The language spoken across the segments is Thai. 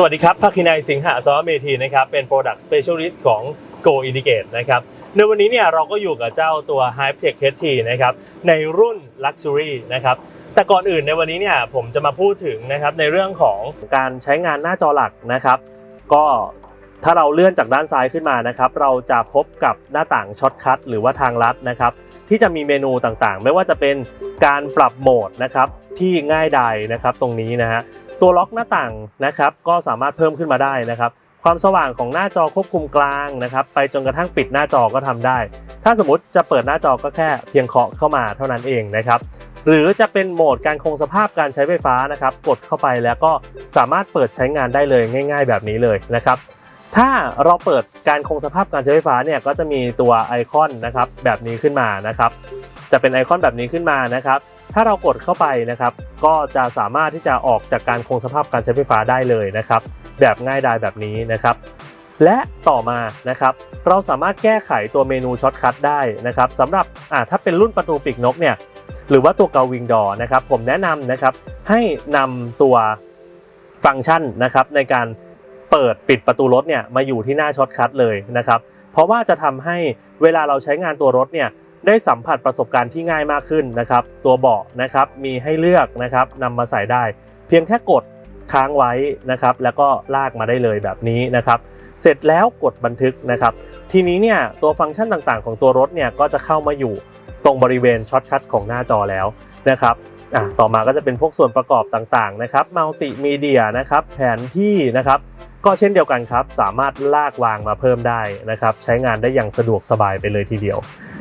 สวัสดีครับภาคินัยสิงหาสวเมธีนะครับ เป็น Product Specialist ของ Go Indicate นะครับ ในวันนี้เนี่ยเราก็อยู่กับเจ้าตัว Hypetech HT นะครับ ในรุ่น Luxury นะครับ แต่ก่อนอื่นในวันนี้เนี่ยผมจะมาพูดถึงนะครับในเรื่องของการใช้งานหน้าจอหลักนะครับ ก็ถ้าเราเลื่อนจากด้านซ้ายขึ้นมานะครับ เราจะพบกับหน้าต่างช็อตคัทหรือว่าทางลัดนะครับ ที่จะมีเมนูต่างๆ ไม่ว่าจะเป็นการปรับโหมดนะครับที่ง่ายดายนะครับตรงนี้นะฮะ ตัวล็อกหน้าต่างนะครับ ก็สามารถเพิ่มขึ้นมาได้นะครับ ความสว่างของหน้าจอควบคุมกลางนะครับ ไปจนกระทั่งปิดหน้าจอก็ทำได้ ถ้าสมมติจะเปิดหน้าจอก็แค่เพียงเคาะเข้ามาเท่านั้นเองนะครับหรือจะเป็นโหมดการคงสภาพการใช้ไฟฟ้านะครับ กดเข้าไปแล้วก็สามารถเปิดใช้งานได้เลยง่าย ๆ แบบนี้เลยนะครับ ถ้าเราเปิดการคงสภาพการใช้ไฟฟ้าเนี่ยก็จะมีตัวไอคอนนะครับแบบนี้ขึ้นมานะครับ จะเป็นไอคอนแบบนี้ขึ้นมานะครับ ถ้าเรากดเข้าไปนะครับ ก็จะสามารถที่จะออกจากการคงสภาพการใช้ไฟฟ้าได้เลยนะครับ แบบง่ายดายแบบนี้นะครับ และต่อมานะครับ เราสามารถแก้ไขตัวเมนูช็อตคัทได้นะครับสำหรับอ่าถ้าเป็นรุ่นประตูปีกนกเนี่ยหรือว่าตัวเกาวิงดอนะครับ ผมแนะนำนะครับให้นำตัวฟังก์ชันนะครับ ในการเปิดปิดประตูรถเนี่ยมาอยู่ที่หน้าช็อตคัทเลยนะครับ เพราะว่าจะทำให้เวลาเราใช้งานตัวรถเนี่ย ได้สัมผัสประสบการณ์ที่ง่ายมากขึ้นนะครับ ตัวเบาะนะครับมีให้เลือกนะครับนำมาใส่ได้ เพียงแค่กดค้างไว้นะครับ แล้วก็ลากมาได้เลยแบบนี้นะครับ เสร็จแล้วกดบันทึกนะครับ ทีนี้เนี่ยตัวฟังก์ชันต่างๆ ของตัวรถเนี่ยก็จะเข้ามาอยู่ตรงบริเวณช็อตคัทของหน้าจอแล้วนะครับต่อมาก็จะเป็นพวกส่วนประกอบต่างๆนะครับมัลติมีเดียนะครับ แผนที่นะครับ ก็เช่นเดียวกันครับ สามารถลากวางมาเพิ่มได้นะครับ ใช้งานได้อย่างสะดวกสบายไปเลยทีเดียว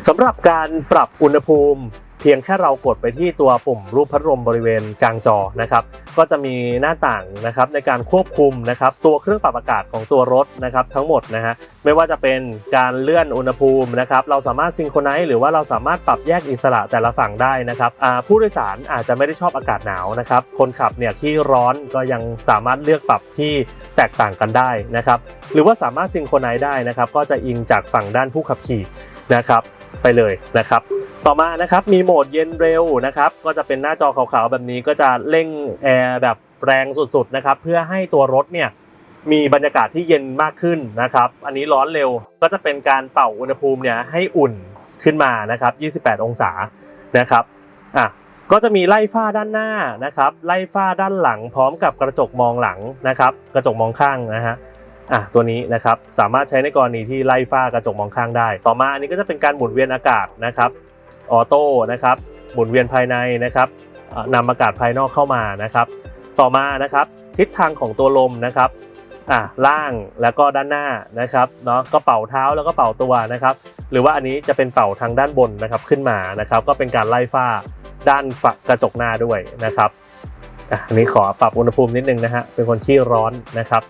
สำหรับการปรับอุณหภูมิ เพียงแค่เรากดไปที่ตัวปุ่มรูปพัดลมบริเวณกลางจอนะครับ ก็จะมีหน้าต่างนะครับในการควบคุมนะครับตัวเครื่องปรับอากาศของตัวรถนะครับทั้งหมดนะฮะไม่ว่าจะเป็นการเลื่อนอุณหภูมินะครับเราสามารถซิงโครไนซ์หรือว่าเราสามารถปรับแยกอิสระแต่ละฝั่งได้นะครับผู้โดยสารอาจจะไม่ได้ชอบอากาศหนาวนะครับคนขับเนี่ยที่ร้อนก็ยังสามารถเลือกปรับที่แตกต่างกันได้นะครับหรือว่าสามารถซิงโครไนซ์ได้นะครับก็จะอิงจากฝั่งด้านผู้ขับขี่นะครับ ไปเลยนะครับ ต่อมานะครับมีโหมดเย็นเร็วนะครับ ก็จะเป็นหน้าจอขาวๆแบบนี้ก็จะเร่งแอร์แบบแรงสุดๆนะครับ เพื่อให้ตัวรถเนี่ยมีบรรยากาศที่เย็นมากขึ้นนะครับ อันนี้ร้อนเร็วก็จะเป็นการเป่าอุณหภูมิเนี่ยให้อุ่นขึ้นมานะครับ 28 องศานะครับอะก็จะมีไล่ฝ้าด้านหน้านะครับ ไล่ฝ้าด้านหลัง พร้อมกับกระจกมองหลังนะครับ กระจกมองข้างนะฮะ อะตัวนี้นะครับสามารถใช้ในกรณีที่ไล่ฝ้ากระจกมองข้างได้ ต่อมาอันนี้ก็จะเป็นการหมุนเวียนอากาศนะครับออโต้นะครับหมุนเวียนภายในนะครับเอ่อนำอากาศภายนอกเข้ามานะครับ ต่อมานะครับทิศทางของตัวลมนะครับอะล่างแล้วก็ด้านหน้านะครับเนาะก็เป่าเท้าแล้วก็เป่าตัวนะครับ หรือว่าอันนี้จะเป็นเป่าทางด้านบนนะครับขึ้นมานะครับ ก็เป็นการไล่ฝ้าด้านฝักกระจกหน้าด้วยนะครับอะอันนี้ขอปรับอุณหภูมินิดนึงนะฮะเป็นคนขี้ร้อนนะครับ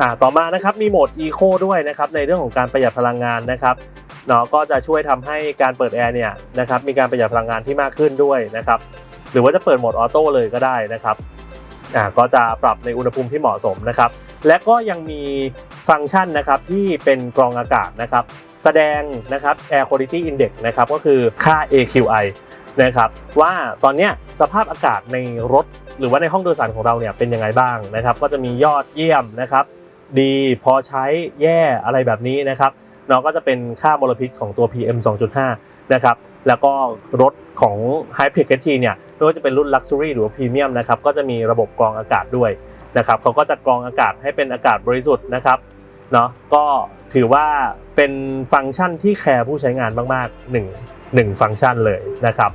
อ่าต่อมานะครับมีโหมด Eco ด้วยนะครับในเรื่องของการประหยัดพลังงานนะครับเนาะก็จะช่วยทำให้การเปิดแอร์เนี่ยนะครับมีการประหยัดพลังงานที่มากขึ้นด้วยนะครับหรือว่าจะเปิดโหมดออโต้เลยก็ได้นะครับอ่าก็จะปรับในอุณหภูมิที่เหมาะสมนะครับ และก็ยังมีฟังก์ชันนะครับที่เป็นกรองอากาศนะครับ แสดงนะครับ Air Quality Index นะครับก็คือค่า AQI นะครับว่าตอนเนี้ยสภาพอากาศในรถ หรือว่าในห้องโดยสารของเราเนี่ยเป็นยังไงบ้างนะครับ ก็จะมียอดเยี่ยมนะครับ ดี พอใช้แย่อะไรแบบนี้นะครับเนาะก็จะเป็นค่ามลพิษของตัว PM 2.5 นะครับแล้วก็รถของ h y p e c t เนี่ยไม่ว่าจะเป็นรุ่น Luxury หรือว่า Premium นะครับก็จะมีระบบกรองอากาศด้วยนะครับเขาก็จะกรองอากาศให้เป็นอากาศบริสุทธิ์นะครับเนาะก็ถือว่าเป็นฟังก์ชันที่แคร์ผู้ใช้งานมากๆหนึ่งหนึ่งฟังก์ชันเลยนะครับ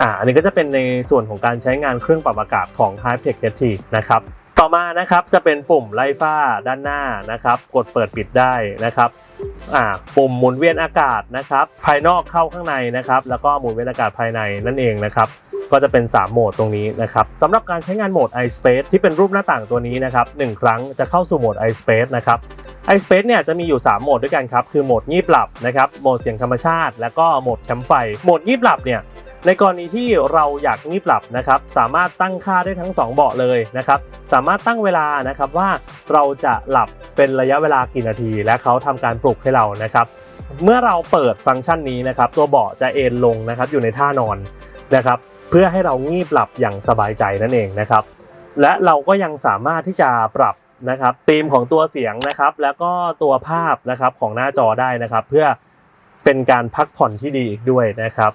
อ่าอันนี้ก็จะเป็นในส่วนของการใช้งานเครื่องปรับอากาศของ h y p e c t นะครับ ต่อมานะครับจะเป็นปุ่มไล่ฝ้าด้านหน้านะครับ กดเปิดปิดได้นะครับปุ่มหมุนเวียนอากาศนะครับ ภายนอกเข้าข้างในนะครับ แล้วก็หมุนเวียนอากาศภายในนั่นเองนะครับก็จะเป็น 3 โหมดตรงนี้นะครับสำหรับการใช้งานโหมด iSpace ที่เป็นรูปหน้าต่างตัวนี้นะครับหนึ่งครั้งจะเข้าสู่โหมด iSpace นะครับ iSpace เนี่ยจะมีอยู่ 3 โหมดด้วยกันครับ คือโหมดงีบหลับนะครับ โหมดเสียงธรรมชาติ แล้วก็โหมดแคมป์ไฟ โหมดงีบหลับเนี่ย ในกรณีที่เราอยากงีบหลับนะครับ สามารถตั้งค่าได้ทั้ง 2 เบาะเลยนะครับ สามารถตั้งเวลานะครับว่าเราจะหลับเป็นระยะเวลากี่นาที และเขาทำการปลุกให้เรานะครับ เมื่อเราเปิดฟังก์ชันนี้นะครับ ตัวเบาะจะเอนลงนะครับ อยู่ในท่านอนนะครับ เพื่อให้เรางีบหลับอย่างสบายใจนั่นเองนะครับ และเราก็ยังสามารถที่จะปรับนะครับธีมของตัวเสียงนะครับ แล้วก็ตัวภาพนะครับของหน้าจอได้นะครับ เพื่อเป็นการพักผ่อนที่ดีอีกด้วยนะครับ